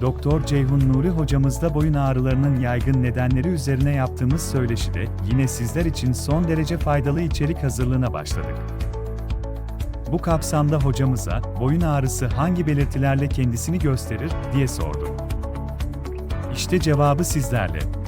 Doktor Ceyhun Nuri hocamızla boyun ağrılarının yaygın nedenleri üzerine yaptığımız söyleşide yine sizler için son derece faydalı içerik hazırlığına başladık. Bu kapsamda hocamıza boyun ağrısı hangi belirtilerle kendisini gösterir diye sorduk. İşte cevabı sizlerle.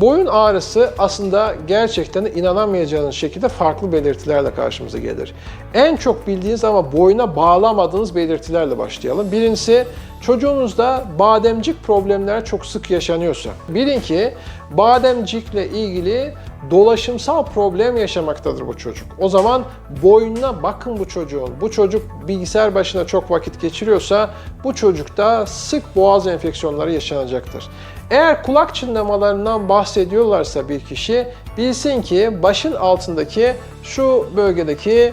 Boyun ağrısı aslında gerçekten inanamayacağınız şekilde farklı belirtilerle karşımıza gelir. En çok bildiğiniz ama boyuna bağlamadığınız belirtilerle başlayalım. Birincisi çocuğunuzda bademcik problemler çok sık yaşanıyorsa. Bilin ki bademcikle ilgili dolaşımsal problem yaşamaktadır bu çocuk. O zaman boynuna bakın bu çocuğun. Bu çocuk bilgisayar başına çok vakit geçiriyorsa bu çocukta sık boğaz enfeksiyonları yaşanacaktır. Eğer kulak çınlamalarından bahsediyorlarsa bir kişi bilsin ki başın altındaki şu bölgedeki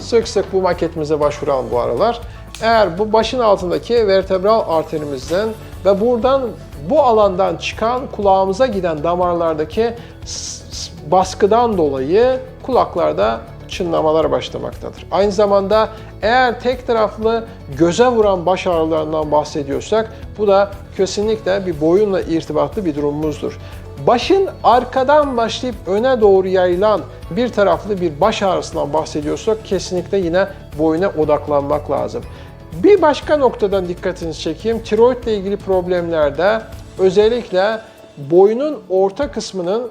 sık sık bu maketimize başvuran bu aralar eğer bu başın altındaki vertebral arterimizden ve buradan bu alandan çıkan kulağımıza giden damarlardaki baskıdan dolayı kulaklarda çınlamalar başlamaktadır. Aynı zamanda eğer tek taraflı göze vuran baş ağrılarından bahsediyorsak bu da kesinlikle bir boyunla irtibatlı bir durumumuzdur. Başın arkadan başlayıp öne doğru yayılan bir taraflı bir baş ağrısından bahsediyorsak kesinlikle yine boyuna odaklanmak lazım. Bir başka noktadan dikkatinizi çekeyim. Tiroidle ilgili problemlerde özellikle boynun orta kısmının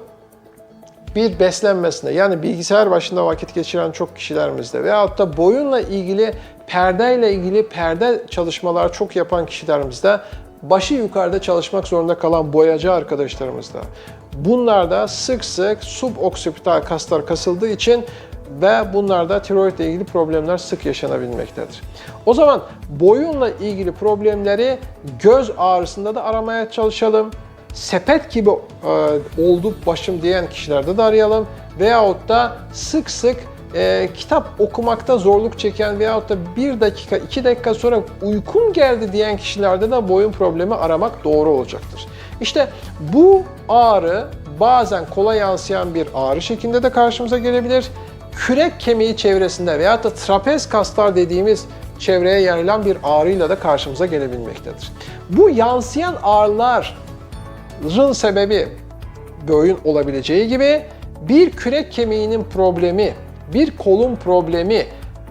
bir beslenmesine yani bilgisayar başında vakit geçiren çok kişilerimizde veyahut da boyunla ilgili perdeyle ilgili perde çalışmalar çok yapan kişilerimizde başı yukarıda çalışmak zorunda kalan boyacı arkadaşlarımızda bunlarda sık sık suboksipital kaslar kasıldığı için ve bunlarda tiroidle ilgili problemler sık yaşanabilmektedir. O zaman boyunla ilgili problemleri göz ağrısında da aramaya çalışalım sepet gibi e, oldu başım diyen kişilerde de arayalım. Veyahut da sık sık e, kitap okumakta zorluk çeken veyahut da bir dakika, iki dakika sonra uykum geldi diyen kişilerde de boyun problemi aramak doğru olacaktır. İşte bu ağrı bazen kolay yansıyan bir ağrı şeklinde de karşımıza gelebilir. Kürek kemiği çevresinde veyahut da trapez kaslar dediğimiz çevreye yayılan bir ağrıyla da karşımıza gelebilmektedir. Bu yansıyan ağrılar Rın sebebi boyun olabileceği gibi bir kürek kemiğinin problemi, bir kolun problemi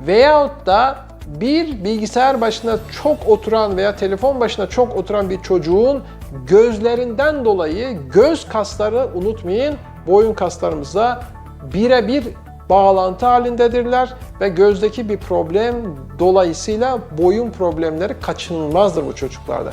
veyahut da bir bilgisayar başına çok oturan veya telefon başına çok oturan bir çocuğun gözlerinden dolayı göz kasları unutmayın boyun kaslarımızla birebir bağlantı halindedirler ve gözdeki bir problem dolayısıyla boyun problemleri kaçınılmazdır bu çocuklarda.